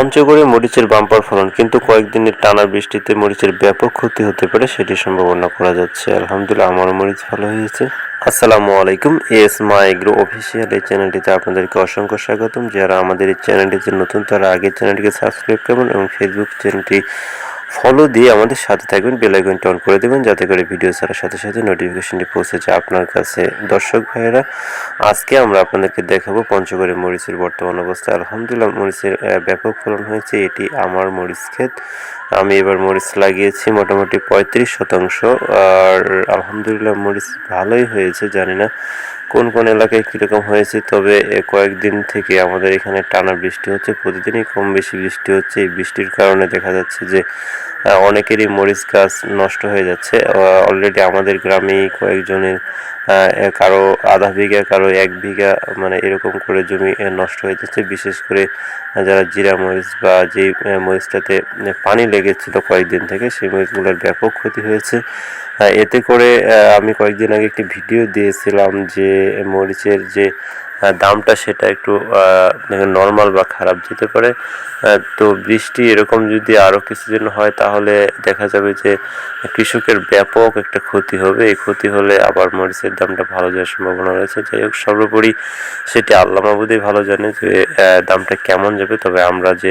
পঞ্চগড়ে মরিচের বাম্পার ফলন, কিন্তু কয়েকদিনের টানা বৃষ্টিতে মরিচের ব্যাপক ক্ষতি হতে পারে সেটি সম্ভাবনা করা যাচ্ছে। আলহামদুলিল্লাহ আমারও মরিচ ভালো হয়েছে। আসসালামু আলাইকুম, এস মা এগ্রো অফিসিয়াল এই চ্যানেলটিতে আপনাদেরকে অসংখ্য স্বাগতম। যারা আমাদের এই চ্যানেলটিতে নতুন, তারা আগের চ্যানেলটিকে সাবস্ক্রাইব করবেন এবং ফেসবুক চ্যানেলটি ফলো দিয়ে আমাদের সাথে থাকবেন বেল আইকনটি অন করে দেবেন, যাতে করে ভিডিও ছাড়ার সাথে সাথে নোটিফিকেশনটি পৌঁছে যায় আপনার কাছে। দর্শক ভাইয়েরা, আজকে আমরা আপনাদেরকে দেখাবো পঞ্চগড়ে মরিচের বর্তমান অবস্থা। আলহামদুলিল্লাহ, মরিচের ব্যাপক ফলন হয়েছে। এটি আমার মরিচ ক্ষেত। আমি এবার মরিচ লাগিয়েছি মোটামুটি পঁয়ত্রিশ শতাংশ। আর আলহামদুলিল্লাহ, মরিচ ভালোই হয়েছে, জানি না কোন কোন এলাকায় কীরকম হয়েছে, তবে কয়েকদিন থেকে আমাদের এখানে টানা বৃষ্টি হচ্ছে, প্রতিদিনই কম বেশি বৃষ্টি হচ্ছে। এই বৃষ্টির কারণে দেখা যাচ্ছে যে অনেকেরই মরিচ গাছ নষ্ট হয়ে যাচ্ছে। অলরেডি আমাদের গ্রামেই কয়েকজনের কারও আধা বিঘা, কারও এক বিঘা মানে এরকম করে জমি নষ্ট হয়ে যাচ্ছে। বিশেষ করে যারা জিরা মরিচ বা যেই মরিচটাতে পানি লেগেছিল কয়েকদিন থেকে, সেই মরিচগুলোর ব্যাপক ক্ষতি হয়েছে। এতে করে আমি কয়েকদিন আগে একটি ভিডিও দিয়েছিলাম যে মরিচের যে দামটা সেটা একটু নর্মাল বা খারাপ যেতে পারে। তো বৃষ্টি এরকম যদি আরও কিছুদিন হয়, তাহলে দেখা যাবে যে কৃষকের ব্যাপক একটা ক্ষতি হবে। এই ক্ষতি হলে আবার মরিচের দামটা ভালো যাওয়ার সম্ভাবনা রয়েছে। যাই হোক, সর্বোপরি সেটি আল্লাহ মাহবুদই ভালো জানে যে দামটা কেমন যাবে। তবে আমরা যে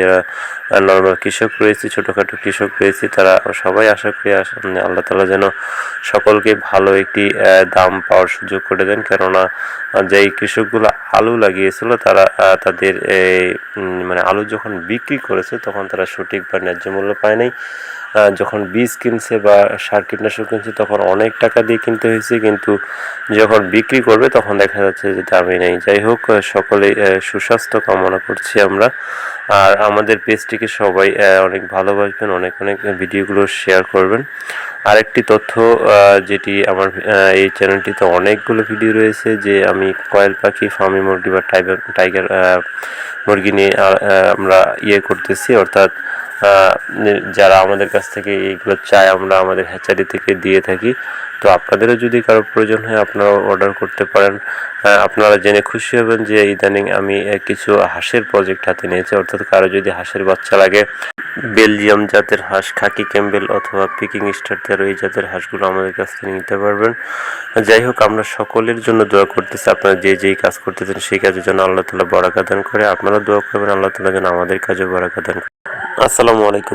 নর্মাল কৃষক রয়েছি, ছোটোখাটো কৃষক রয়েছি, তারা সবাই আশা করি মানে আল্লাহ তালা যেন সকলকে ভালো একটি দাম পাওয়ার সুযোগ করে দেন। কেননা যেই কৃষকগুলো আলু লাগিয়েছিল, তারা তাদের মানে আলু যখন বিক্রি করেছে, তখন তারা সঠিক বা ন্যায্য মূল্য পায় নাই। যখন বীজ কিনছে বা সার কীটনাশক কিনছে, তখন অনেক টাকা দিয়ে কিনতে হয়েছে, কিন্তু যখন বিক্রি করবে, তখন দেখা যাচ্ছে যে দামই নেই। যাই হোক সকলে সুস্বাস্থ্য কামনা করছি আমরা। আর আমাদের পেজটিকে সবাই অনেক ভালোবাসবেন, অনেক অনেক ভিডিওগুলো শেয়ার করবেন। আরেকটি তথ্য যেটি আমার এই চ্যানেলটিতে অনেকগুলো ভিডিও রয়েছে, যে আমি কয়েল পাখি, ফার্মি মুরগি বা টাইগার টাইগার মুরগি নিয়ে আমরা ইয়ে করতেছি, অর্থাৎ যারা আমাদের কাছ থেকে এইগুলো চায় আমরা আমাদের হ্যাচারি থেকে দিয়ে থাকি। তো আপনাদেরও যদি কারও প্রয়োজন হয় আপনারা অর্ডার করতে পারেন। আপনারা জেনে খুশি হবেন যে ইদানিং আমি কিছু হাঁসের প্রজেক্ট হাতে নিয়েছি। অর্থাৎ কারও যদি হাঁসের বাচ্চা লাগে বেলজিয়াম জাতের হাঁস, খাকি ক্যাম্বেল অথবা পিকিং স্টার তেরো এই জাতের হাঁসগুলো আমাদের কাছ থেকে নিতে পারবেন। যাই হোক, আমরা সকলের জন্য দোয়া করতেছি। আপনারা যে যেই কাজ করতেছেন সেই কাজের জন্য আল্লাহ তালা বরাকা দান করে। আপনারা দোয়া করবেন, আল্লাহ তালা যেন আমাদের কাজে বরাকা দান করে। আসসালামু আলাইকুম।